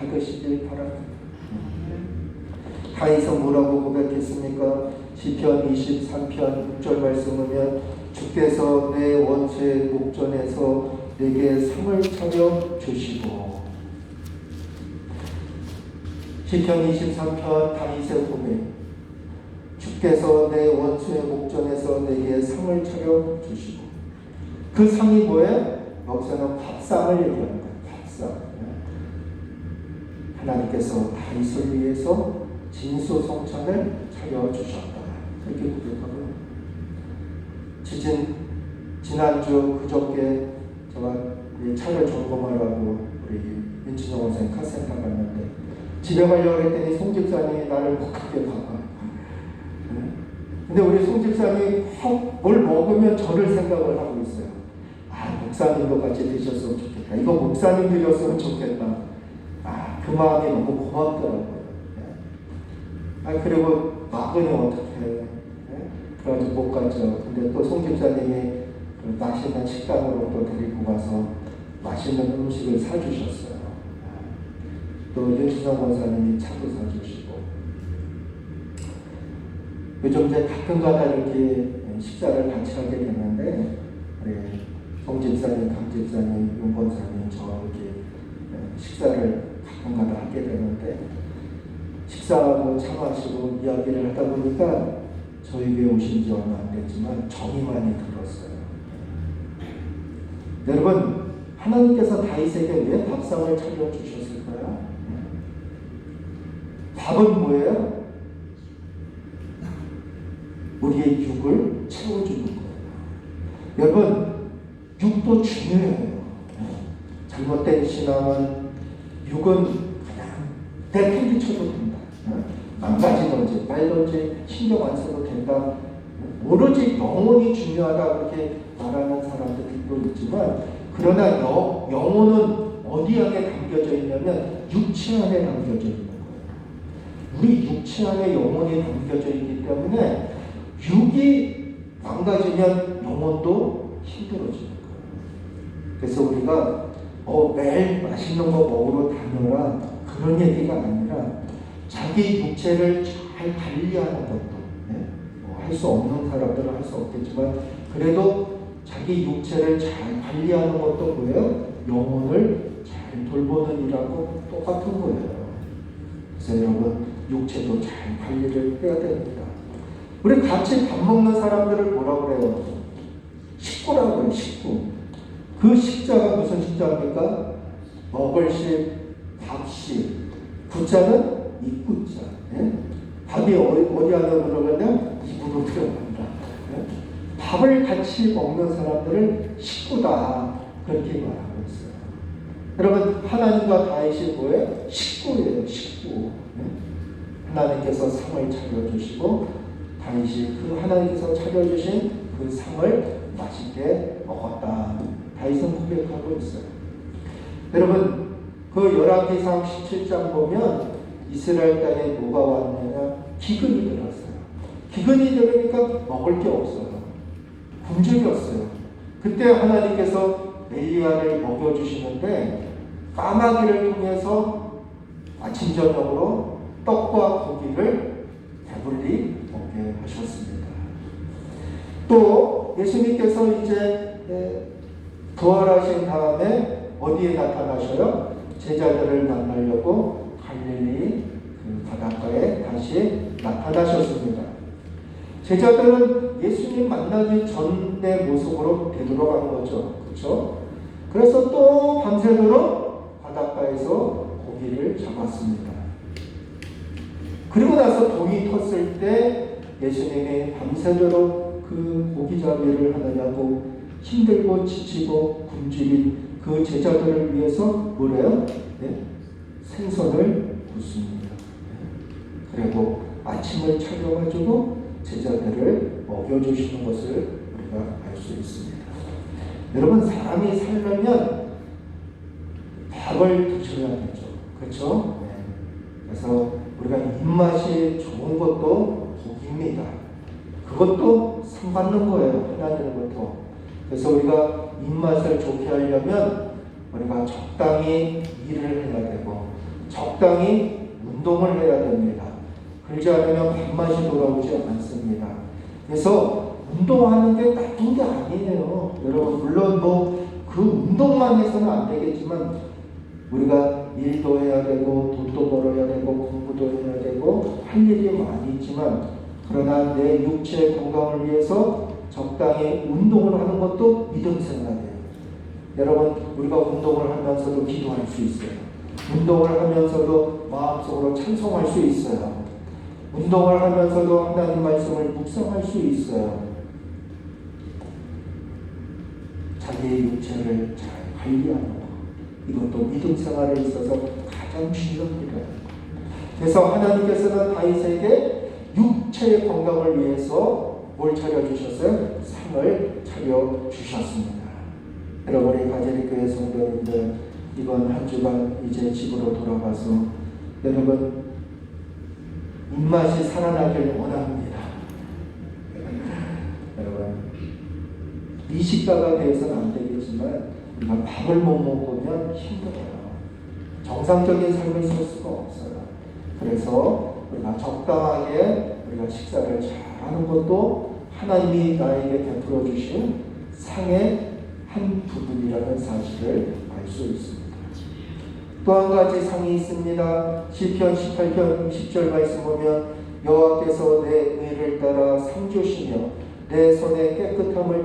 받으시길 바랍니다. 다윗은 뭐라고 고백했습니까? 시편 23편 6절 말씀하면 주께서 내 원수의 목전에서 내게 상을 차려 주시고 시편 23편 다윗의 고백 주께서 내 원수의 목전에서 내게 상을 차려 주시고 그 상이 뭐예요? 여기서는 밥상을 얘기하는 거예요. 밥상. 하나님께서 다윗을 위해서 진수 성찬을 차려 주셨다. 이렇게 고백하고요. 지진 지난주 그저께 제가 이 차를 점검하라고 우리 윤진영 원생 카센터 갔는데 집에 가려고 했더니 송 집사님이 나를 못 가게 봐봐. 근데 우리 송 집사님이 뭘 먹으면 저를 생각을 하고 있어요. 아 목사님도 같이 드셨으면 좋겠다. 이거 목사님 드렸으면 좋겠다. 아, 그 마음이 너무 고맙더라고요. 네. 아, 그리고 막으니 어떻게 해. 네? 그래가지고 못 갔죠. 근데 또 송 집사님이 그 맛있는 식당으로 또 데리고 가서 맛있는 음식을 사주셨어요. 네. 또 윤신영 권사님이 차도 사주시고. 요즘 이제 가끔가다 이렇게 식사를 같이 하게 되는데, 우리 송 집사님, 강 집사님, 윤 권사님, 저 이렇게 식사를 가끔가다 하게 되는데 식사하고 차 마시고 이야기를 하다 보니까 저희 교회 오신 지 얼마 안 됐지만 정이 많이 들었어요. 여러분 하나님께서 다윗에게 왜 밥상을 차려 주셨을까요? 밥은 뭐예요? 우리의 육을 채워주는 거예요. 여러분 육도 중요해요. 잘못된 신앙은 육은 그냥 내팽개쳐도 된다. 망가지든지 말든지 신경 안 써도 된다. 오로지 영혼이 중요하다 그렇게 말하는 사람들도 있지만 그러나 영, 영혼은 어디 안에 담겨져 있냐면 육체 안에 담겨져 있는 거예요. 우리 육체 안에 영혼이 담겨져 있기 때문에 육이 망가지면 영혼도 힘들어지는 거예요. 그래서 우리가 어, 매일 맛있는 거 먹으러 다녀라 그런 얘기가 아니라 자기 육체를 잘 관리하는 것도 네? 뭐 할수 없는 사람들은 할 수 없겠지만 그래도 자기 육체를 잘 관리하는 것도 뭐예요? 영혼을 잘 돌보는 일하고 똑같은 거예요. 그래서 여러분 육체도 잘 관리를 해야 됩니다. 우리 같이 밥 먹는 사람들을 뭐라 그래요? 식구라고 그래요. 식구. 그 식자가 무슨 식자입니까? 먹을 식, 밥식. 구자는 입구자. 예? 밥이 어디, 어디 안에 들어가냐? 입으로 들어간다. 예? 밥을 같이 먹는 사람들을 식구다. 그렇게 말하고 있어요. 여러분, 하나님과 다윗이 뭐예요? 식구예요, 식구. 예? 하나님께서 상을 차려주시고, 다윗이 그 하나님께서 차려주신 그 상을 맛있게 먹었다. 다윗은 고백하고 있어요. 여러분 그 열왕기상 17장 보면 이스라엘 땅에 뭐가 왔느냐 기근이 들었어요. 기근이 들으니까 먹을 게 없어요. 굶주렸어요. 그때 하나님께서 엘리야를 먹여주시는데 까마귀를 통해서 아침 저녁으로 떡과 고기를 배불리 먹게 하셨습니다. 또 예수님께서 이제 부활하신 다음에 어디에 나타나셔요? 제자들을 만나려고 갈릴리 그 바닷가에 다시 나타나셨습니다. 제자들은 예수님 만나기 전의 모습으로 되돌아간 거죠. 그렇죠? 그래서 또 밤새도록 바닷가에서 고기를 잡았습니다. 그리고 나서 동이 텄을 때 예수님이 밤새도록 그 고기잡이를 하느냐고 힘들고 지치고 굶주린 그 제자들을 위해서 뭐래요? 네? 생선을 굽습니다. 네. 그리고 아침을 차려가지고 제자들을 먹여주시는 것을 우리가 알 수 있습니다. 여러분 사람이 살려면 밥을 드셔야 되죠. 그렇죠? 네. 그래서 우리가 입맛이 좋은 것도 복입니다. 그것도 상 받는 거예요. 하나님으로부터. 그래서 우리가 입맛을 좋게 하려면 우리가 적당히 일을 해야 되고 적당히 운동을 해야 됩니다. 그러지 않으면 밥맛이 돌아오지 않습니다. 그래서 운동하는 게 나쁜 게 아니에요. 여러분 물론 뭐 그 운동만 해서는 안 되겠지만 우리가 일도 해야 되고 돈도 벌어야 되고 공부도 해야 되고 할 일이 많이 있지만 그러나 내 육체의 건강을 위해서 적당히 운동을 하는 것도 믿음 생활이에요. 여러분 우리가 운동을 하면서도 기도할 수 있어요. 운동을 하면서도 마음속으로 찬송할 수 있어요. 운동을 하면서도 하나님 말씀을 묵상할 수 있어요. 자기의 육체를 잘 관리하는 것. 이것도 믿음 생활에 있어서 가장 중요한 일이에요. 그래서 하나님께서는 다윗에게 육체의 건강을 위해서 뭘 차려주셨어요? 상을 차려주셨습니다. 여러분의 가제리 교회 성도님들 이번 한 주간 이제 집으로 돌아가서 여러분 입맛이 살아나길 원합니다. 여러분 미식가가 되어서는 안 되겠지만 우리가 밥을 못 먹으면 힘들어요. 정상적인 삶을 살 수가 없어요. 그래서 우리가 적당하게 우리가 식사를 잘 하는 것도 하나님이 나에게 베풀어 주신 상의 한 부분이라는 사실을 알 수 있습니다. 또 한 가지 상이 있습니다. 시편 18편 20절 말씀 보면 여호와께서 내 의를 따라 상 주시며 내 손의 깨끗함을